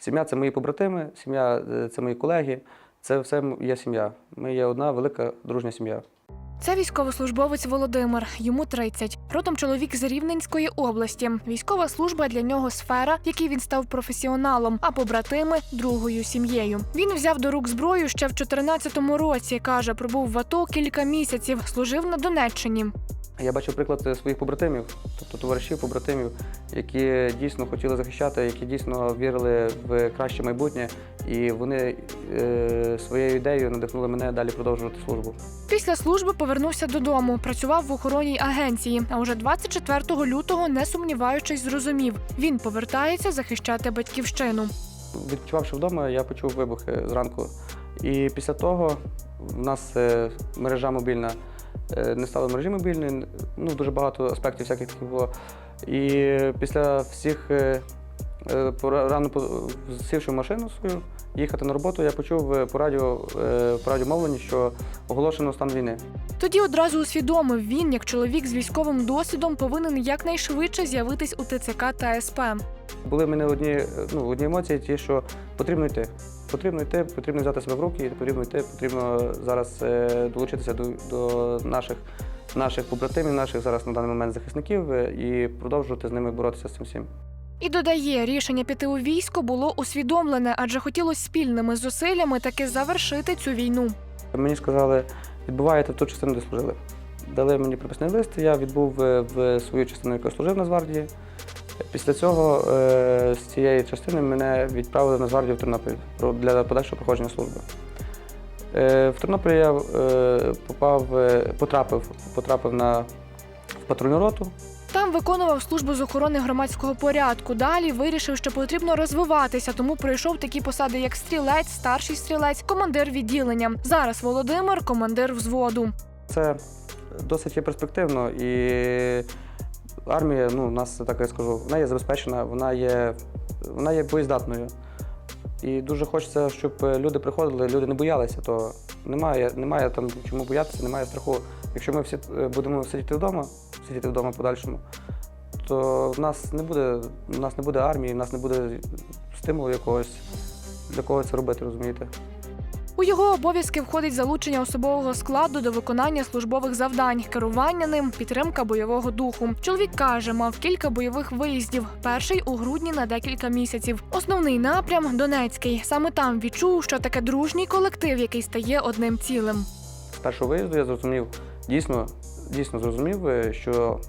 Сім'я це мої побратими, сім'я е, це мої колеги, це все є сім'я. Ми є одна велика дружня сім'я. Це військовослужбовець Володимир. Йому 30. Родом чоловік з Рівненської області. Військова служба для нього сфера, в якій він став професіоналом, а побратими другою сім'єю. Він взяв до рук зброю ще в 14-му році. каже, пробув в АТО кілька місяців, служив на Донеччині. Я бачив приклад е, своїх побратимів, тобто товаришів, побратимів, які дійсно хотіли захищати, які дійсно вірили в краще майбутнє, і вони е, своєю ідеєю надихнули мене далі продовжувати службу. Після служби повернувся додому, працював в охоронній агенції. А уже 24 лютого, не сумніваючись, зрозумів, він повертається захищати батьківщину. Відчувавши вдома, я почув вибухи зранку. І після того в нас е, мережа мобільна не стала мережі мобільної, ну дуже багато аспектів всяких таких було. І після всіх е, е, рано сівши в машину свою, їхати на роботу, я почув е, по радіо, е, по радіомовленні, що оголошено стан війни. Тоді одразу усвідомив, він, як чоловік з військовим досвідом, повинен якнайшвидше з'явитись у ТЦК та СП. Були в мене одні, е, ну, одні емоції, ті, що потрібно йти. Потрібно йти, потрібно взяти себе в руки, потрібно йти, потрібно зараз е, долучитися до, до наших, наших побратимів, наших зараз на даний момент захисників е, і продовжувати з ними боротися з цим всім. І додає, рішення піти у військо було усвідомлене, адже хотілося спільними зусиллями таки завершити цю війну. Мені сказали, відбуваєте в ту частину, де служили. Дали мені приписний лист, я відбув е, в свою частину, яку служив на Нацгвардії. Після цього е, з цієї частини мене відправили на Нацгвардію в Тернопіль для подальшого проходження служби. Е, В Тернополі я е, попав, потрапив, потрапив на в патрульну роту. Там виконував службу з охорони громадського порядку. Далі вирішив, що потрібно розвиватися, тому пройшов такі посади, як стрілець, старший стрілець, командир відділення. Зараз Володимир командир взводу. Це досить є перспективно і армія, ну, у нас так я скажу, вона є забезпечена, вона є, вона є боєздатною. І дуже хочеться, щоб люди приходили, люди не боялися, то немає, немає там чому боятися, немає страху. Якщо ми всі е, будемо сидіти вдома, сидіти вдома подальшому, то в нас не буде, в нас не буде армії, в нас не буде стимулу якогось для кого це робити, розумієте? У його обов'язки входить залучення особового складу до виконання службових завдань, керування ним, підтримка бойового духу. Чоловік каже, мав кілька бойових виїздів. Перший у грудні на декілька місяців. Основний напрям Донецький. Саме там відчув, що таке дружній колектив, який стає одним цілим. Першого виїзду я зрозумів, дійсно, дійсно зрозумів, е, що,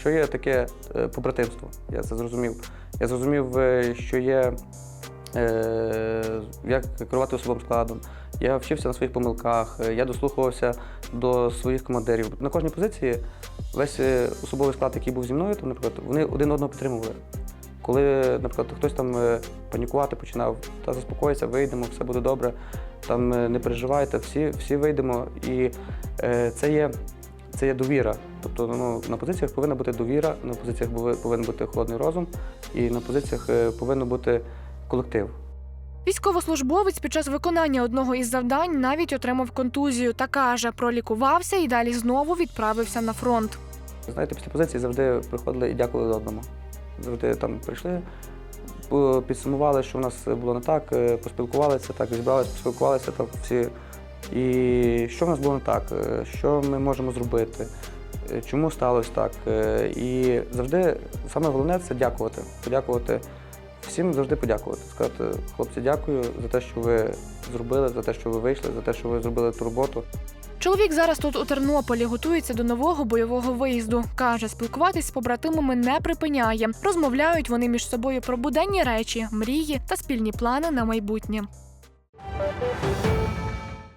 що є таке е, побратимство. Я це зрозумів. Я зрозумів, е, що є як керувати особовим складом. Я вчився на своїх помилках, е, я дослухувався до своїх командирів. На кожній позиції весь е, особовий склад, який був зі мною, там, наприклад, вони один одного підтримували. Коли, наприклад, хтось там е, панікувати починав, та заспокойся, вийдемо, все буде добре, там е, не переживайте, всі, всі вийдемо. І е, це є, це є довіра. Тобто ну, на позиціях повинна бути довіра, на позиціях повинен бути холодний розум, і на позиціях е, повинен бути колектив. Військовослужбовець під час виконання одного із завдань навіть отримав контузію та каже, пролікувався і далі знову відправився на фронт. Знаєте, після позиції завжди приходили і дякували одному. Завжди там прийшли, підсумували, що в нас було не так, е, поспілкувалися, так, зібралися, поспілкувалися так всі. І що в нас було не так, е, що ми можемо зробити, е, чому сталося так. І завжди саме головне це дякувати. Подякувати всім завжди подякувати. Сказати, хлопці, дякую за те, що ви зробили, за те, що ви вийшли, за те, що ви зробили ту роботу. Чоловік зараз тут у Тернополі готується до нового бойового виїзду. Каже, спілкуватись з побратимами не припиняє. Розмовляють вони між собою про буденні речі, мрії та спільні плани на майбутнє.